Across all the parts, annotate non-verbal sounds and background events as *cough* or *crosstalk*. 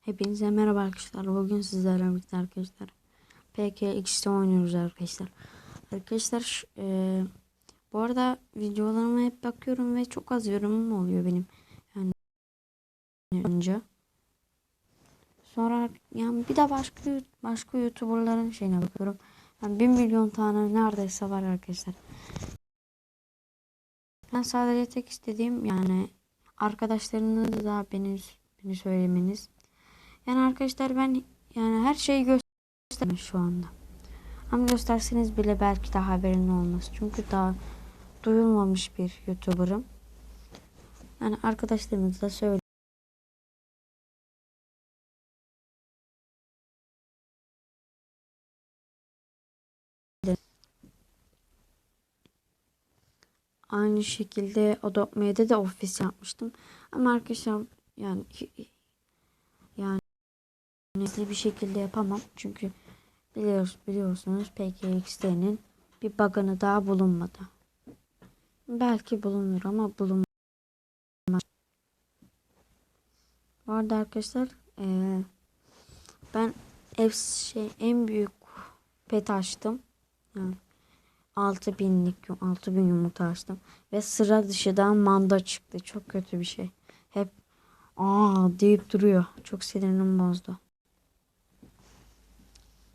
Hepinize merhaba arkadaşlar. Bugün sizlerle birlikte arkadaşlar PKX'de oynuyoruz arkadaşlar. Arkadaşlar e, bu arada videolarıma hep bakıyorum ve çok az yorumum oluyor benim. Yani önce. Sonra yani bir de başka başka YouTuber'ların şeyine bakıyorum. Yani 1 milyon tane neredeyse var arkadaşlar. Ben sadece tek istediğim yani arkadaşlarınız da beni beni söylemeniz. Yani arkadaşlar ben yani her şeyi göstermiyorum şu anda. Ama gösterseniz bile belki daha haberin olmaz. Çünkü daha duyulmamış bir YouTuber'ım. Yani arkadaşlarınız da söyle. Aynı şekilde Adobe Media de ofis yapmıştım. Ama arkadaşlar yani hızlı bir şekilde yapamam. Çünkü biliyoruz, biliyorsunuz PKXD'nin bir bug'ını daha bulunmadı. Belki bulunur ama bulunmaz. Bu arada arkadaşlar eee, ben ev şey en büyük pet açtım. Yani 6000'lik 6000 yumurta açtım ve sıra dışıdan manda çıktı. Çok kötü bir şey. Hep aa deyip duruyor. Çok sinirim bozdu.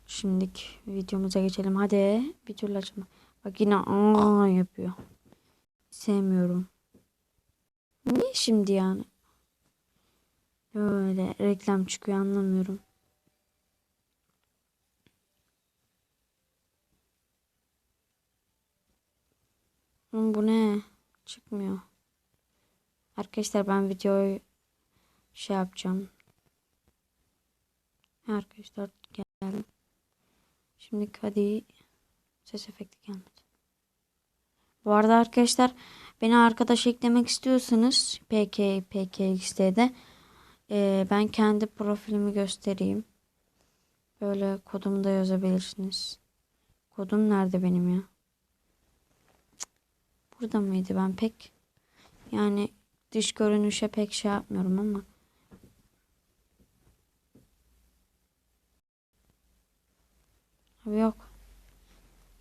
Şimdilik videomuza geçelim. Hadi bir türlü açma. Bak yine aa yapıyor. Sevmiyorum. Niye şimdi yani? Böyle reklam çıkıyor anlamıyorum. Bu ne? Çıkmıyor. Arkadaşlar ben videoyu şey yapacağım. Arkadaşlar geldim. Şimdi hadi ses efekti gelmedi. Bu arada arkadaşlar beni arkadaş eklemek istiyorsanız PK PKX'de e, ben kendi profilimi göstereyim. Böyle kodumu da yazabilirsiniz. Kodum nerede benim ya? Burada mıydı ben pek yani dış görünüşe pek şey yapmıyorum ama Abi yok.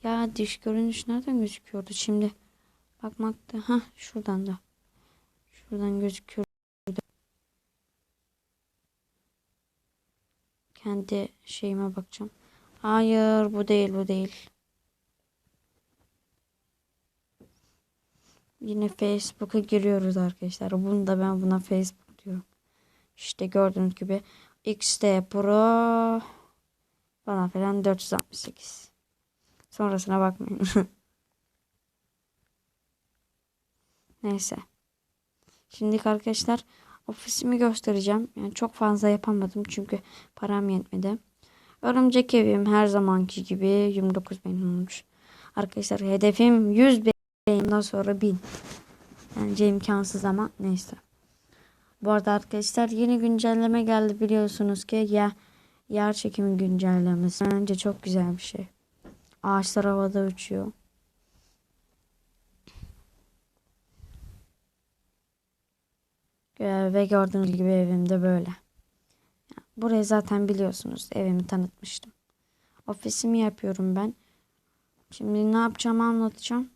Ya dış görünüş nereden gözüküyordu şimdi? Bakmakta. Ha şuradan da. Şuradan gözüküyor. Kendi şeyime bakacağım. Hayır bu değil bu değil. Yine Facebook'a giriyoruz arkadaşlar. Bunu da ben buna Facebook diyorum. İşte gördüğünüz gibi XT Pro falan filan 468. Sonrasına bakmayın. *laughs* Neyse. Şimdilik arkadaşlar ofisimi göstereceğim. Yani çok fazla yapamadım çünkü param yetmedi. Örümcek evim her zamanki gibi 29 bin olmuş. Arkadaşlar hedefim 100 bin. Ondan sonra 1000. Bence imkansız ama neyse. Bu arada arkadaşlar yeni güncelleme geldi biliyorsunuz ki ya yer çekimi güncellemesi. Bence çok güzel bir şey. Ağaçlar havada uçuyor. Ee, Ve gördüğünüz gibi evimde böyle. Burayı zaten biliyorsunuz. Evimi tanıtmıştım. Ofisimi yapıyorum ben. Şimdi ne yapacağımı anlatacağım.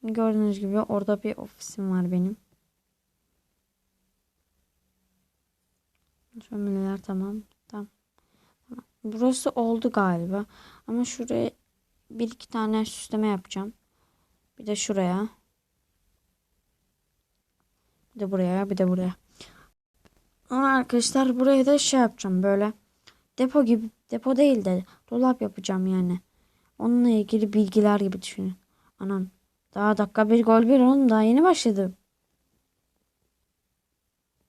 Şimdi gördüğünüz gibi orada bir ofisim var benim. Şömineler tamam. Burası oldu galiba. Ama şuraya bir iki tane süsleme yapacağım. Bir de şuraya. Bir de buraya, bir de buraya. Ama arkadaşlar buraya da şey yapacağım böyle. Depo gibi, depo değil de dolap yapacağım yani. Onunla ilgili bilgiler gibi düşünün. Anam. Daha dakika bir gol bir oğlum daha yeni başladı.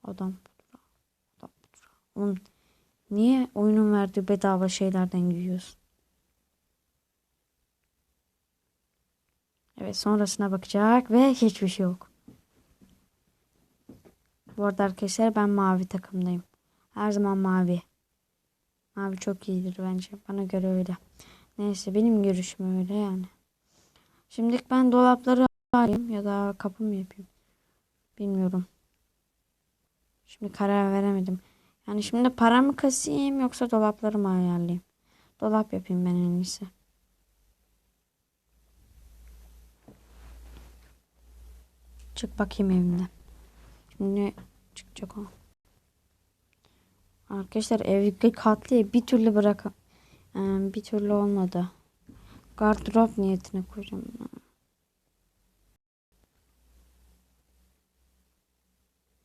Adam. Adam. Oğlum niye oyunun verdiği bedava şeylerden giyiyorsun? Evet sonrasına bakacak ve hiçbir şey yok. Bu arada arkadaşlar ben mavi takımdayım. Her zaman mavi. Mavi çok iyidir bence. Bana göre öyle. Neyse benim görüşüm öyle yani. Şimdi ben dolapları alayım ya da kapı mı yapayım? Bilmiyorum. Şimdi karar veremedim. Yani şimdi para mı kasayım yoksa dolapları mı ayarlayayım? Dolap yapayım ben en iyisi. Çık bakayım evimden. Şimdi çıkacak o. Arkadaşlar ev katlı bir türlü bırakın. Ee, bir türlü olmadı. Gardırop niyetine koyacağım.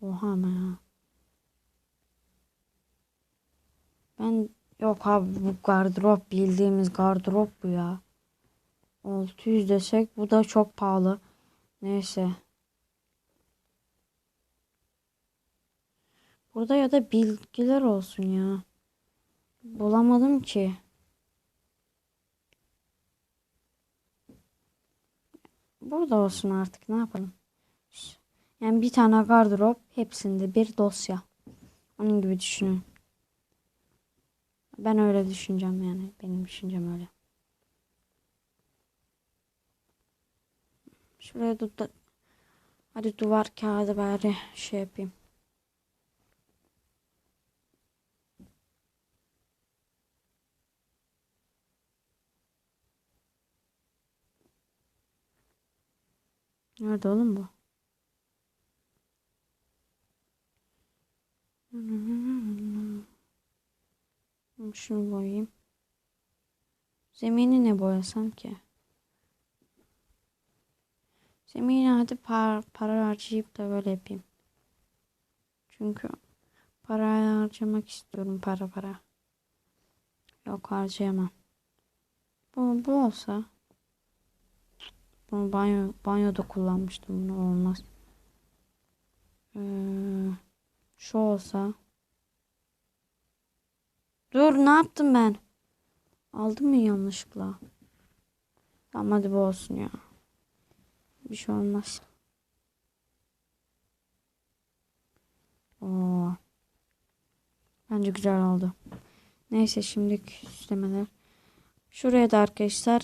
Oha ama ya. Ben yok abi bu gardırop bildiğimiz gardırop bu ya. 600 desek bu da çok pahalı. Neyse. Burada ya da bilgiler olsun ya. Bulamadım ki. Burada olsun artık ne yapalım. Yani bir tane gardırop hepsinde bir dosya. Onun gibi düşünün. Ben öyle düşüneceğim yani. Benim düşüncem öyle. Şuraya da hadi duvar kağıdı bari şey yapayım. Nerede oğlum bu? Şunu boyayayım. Zemini ne boyasam ki? Zemini hadi par para harcayıp da böyle yapayım. Çünkü para harcamak istiyorum para para. Yok harcayamam. Bu, bu olsa. Bunu banyo, banyoda kullanmıştım. Bunu olmaz. Ee, şu olsa. Dur ne yaptım ben? Aldım mı yanlışlıkla? Tamam hadi bu olsun ya. Bir şey olmaz. Oo. Bence güzel oldu. Neyse şimdiki süslemeler. Şuraya da arkadaşlar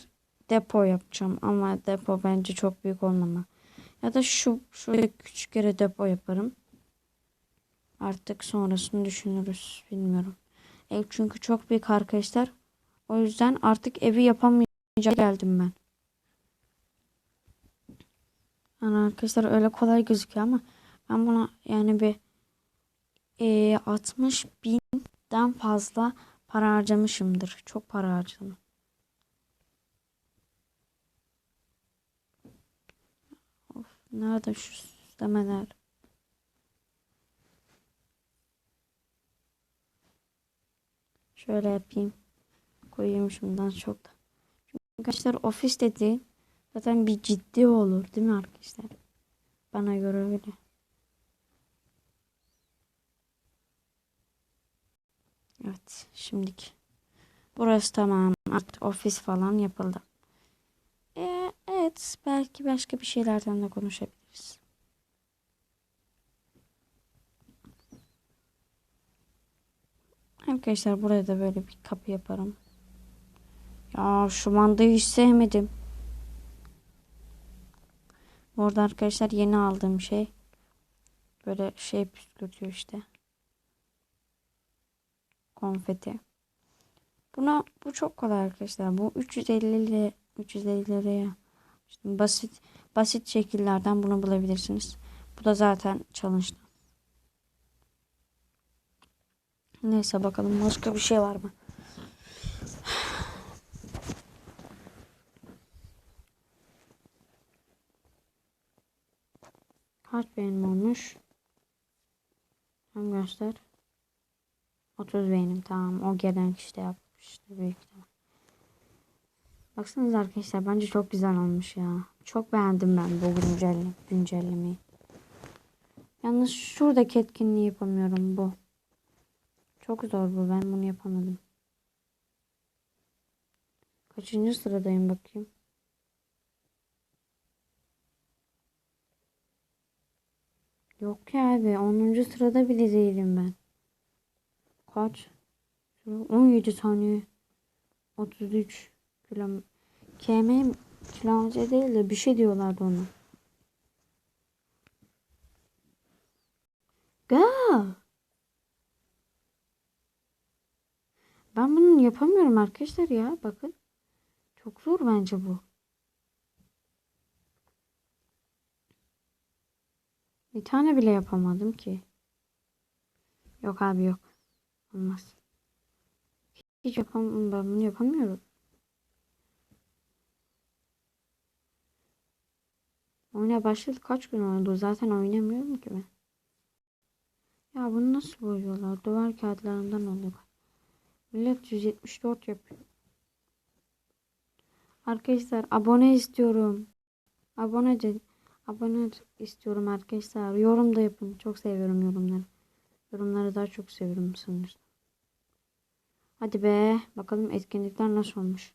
depo yapacağım ama depo bence çok büyük olmama. Ya da şu şuraya küçük yere depo yaparım. Artık sonrasını düşünürüz. Bilmiyorum. Ev çünkü çok büyük arkadaşlar. O yüzden artık evi yapamayacak geldim ben. Yani arkadaşlar öyle kolay gözüküyor ama ben buna yani bir e, 60 binden fazla para harcamışımdır. Çok para harcadım. Of, nerede şu süslemeler? Şöyle yapayım. Koyayım şundan çok da. Çünkü arkadaşlar ofis dediğin zaten bir ciddi olur değil mi arkadaşlar? Bana göre öyle. Evet şimdiki. Burası tamam. Artık ofis falan yapıldı. Ee, evet belki başka bir şeylerden de konuşabiliriz. Arkadaşlar buraya da böyle bir kapı yaparım. Ya şu mandayı hiç sevmedim. Orada arkadaşlar yeni aldığım şey. Böyle şey püskürtüyor işte. Konfeti. Buna bu çok kolay arkadaşlar. Bu 350 lira 350 liraya işte basit basit şekillerden bunu bulabilirsiniz. Bu da zaten challenge'da. Neyse bakalım başka bir şey var mı? Kaç beğenim olmuş? Hem göster. 30 beğenim tamam. O gelen kişi de yapmıştı büyük ihtimal. Baksanıza arkadaşlar bence çok güzel olmuş ya. Çok beğendim ben bu güncelle güncellemeyi. Yalnız şuradaki etkinliği yapamıyorum bu. Çok zor bu. Ben bunu yapamadım. Kaçıncı sıradayım bakayım. Yok ya abi. 10. sırada bile değilim ben. Kaç? 17 saniye. 33 kilometre. KM kilometre değil de bir şey diyorlardı ona. Go. Bunu yapamıyorum arkadaşlar ya. Bakın. Çok zor bence bu. Bir tane bile yapamadım ki. Yok abi yok. Olmaz. Hiç yapamam. Ben bunu yapamıyorum. Oyuna başladı kaç gün oldu. Zaten oynamıyorum ki ben. Ya bunu nasıl boyuyorlar? Duvar kağıtlarından oluyor. Millet 174 yapıyor. Arkadaşlar abone istiyorum. Abone abone istiyorum arkadaşlar. Yorum da yapın. Çok seviyorum yorumları. Yorumları daha çok seviyorum sanırsam. Hadi be. Bakalım etkinlikler nasıl olmuş.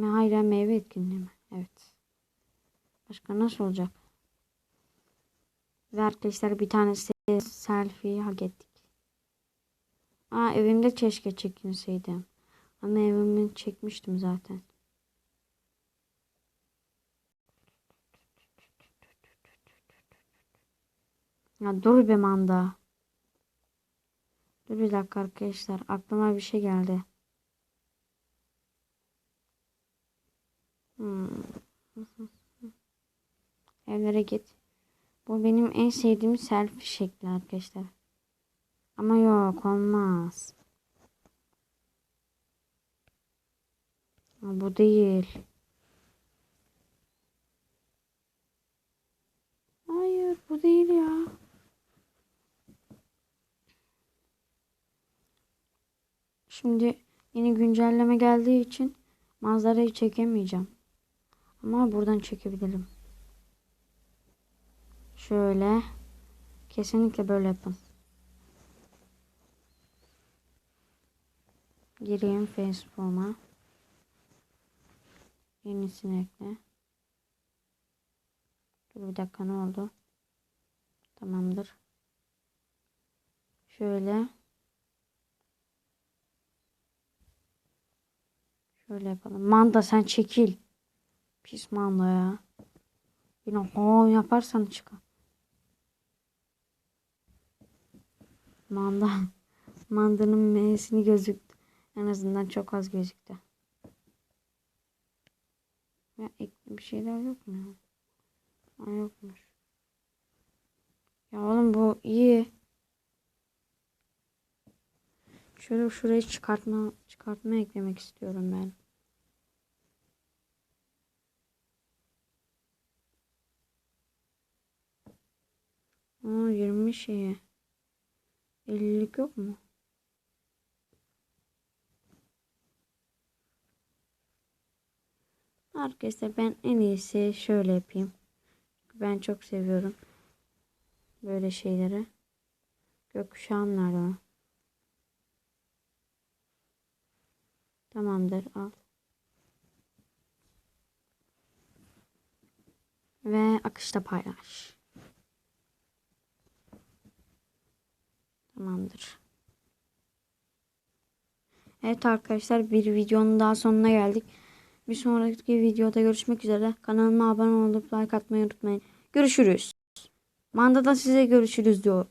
Hayır meyve etkinliği mi? Evet. Başka nasıl olacak? Ve arkadaşlar bir tane se- selfie hak ettik. Aa evimde keşke çekinseydim. Ama evimi çekmiştim zaten. Ya dur be manda. Dur bir dakika arkadaşlar. Aklıma bir şey geldi. Hmm. Evlere git. Bu benim en sevdiğim selfie şekli arkadaşlar. Ama yok olmaz. Bu değil. Hayır bu değil ya. Şimdi yeni güncelleme geldiği için manzarayı çekemeyeceğim. Ama buradan çekebilirim. Şöyle. Kesinlikle böyle yapın. Gireyim Facebook'a. Yenisini ekle. Dur bir dakika ne oldu? Tamamdır. Şöyle. Şöyle yapalım. Manda sen çekil. Pis manda ya. Yine ho yaparsan çıkar. Manda. *laughs* Mandanın M'sini gözüktü. En azından çok az gözüktü. Ya bir şeyler yok mu? Aa, yokmuş. Ya oğlum bu iyi. Şöyle şurayı çıkartma çıkartma eklemek istiyorum ben. Aa 20 şeye. 50'lik yok mu? Arkadaşlar ben en iyisi şöyle yapayım. Ben çok seviyorum. Böyle şeyleri. Gökkuşağım nerede? o? Tamamdır al. Ve akışta paylaş. Tamamdır. Evet arkadaşlar bir videonun daha sonuna geldik. Bir sonraki videoda görüşmek üzere. Kanalıma abone olup like atmayı unutmayın. Görüşürüz. Manda'da size görüşürüz diyor.